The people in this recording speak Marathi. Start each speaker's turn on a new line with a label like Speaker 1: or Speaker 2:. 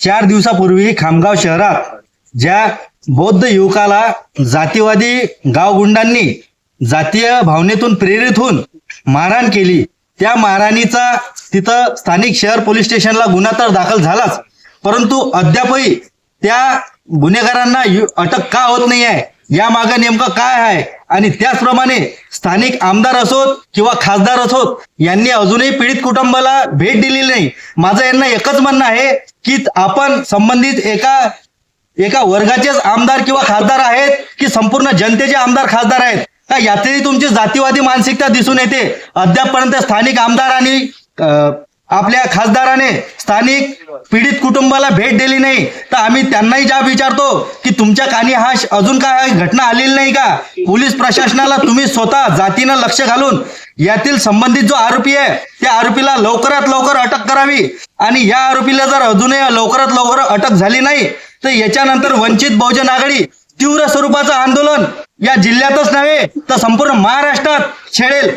Speaker 1: चार दिवसापूर्वी खामगाव शहरात ज्या बौद्ध युवकाला जातीवादी गावगुंडांनी जातीय भावनेतून प्रेरित होऊन मारहाण केली त्या मारहाणीचा तिथं स्थानिक शहर पोलीस स्टेशनला गुन्हा तर दाखल झालाच परंतु अद्यापही त्या गुन्हेगारांना अटक का होत नाही आहे या मागे नेमकं काय आहे? आणि त्याचप्रमाणे स्थानिक आमदार असोत किंवा खासदार असोत यांनी अजूनही पीडित कुटुंबाला भेट दिलेली नाही. माझं यांना एकच म्हणणं आहे की आपण संबंधित एका एका वर्गाचेच आमदार किंवा खासदार आहेत की संपूर्ण जनतेचे आमदार खासदार आहेत? का यातही तुमची जातीवादी मानसिकता दिसून येते? अद्यापपर्यंत स्थानिक आमदार आणि आपल्या खासदाराने स्थानिक पीडित कुटुंबाला भेट दिली नाही तर आम्ही त्यांनाही जाब विचारतो की तुमच्या कानी हा अजून काय घटना आलेली नाही का? पोलीस प्रशासनाला तुम्ही स्वतः जातीनं लक्ष घालून यातील संबंधित जो आरोपी आहे त्या आरोपीला लवकरात लवकर अटक करावी. आणि या आरोपीला जर अजूनही लवकरात लवकर अटक झाली नाही तर याच्यानंतर वंचित बहुजन आघाडी तीव्र स्वरूपाचं आंदोलन या जिल्ह्यातच नव्हे तर संपूर्ण महाराष्ट्रात छेडेल.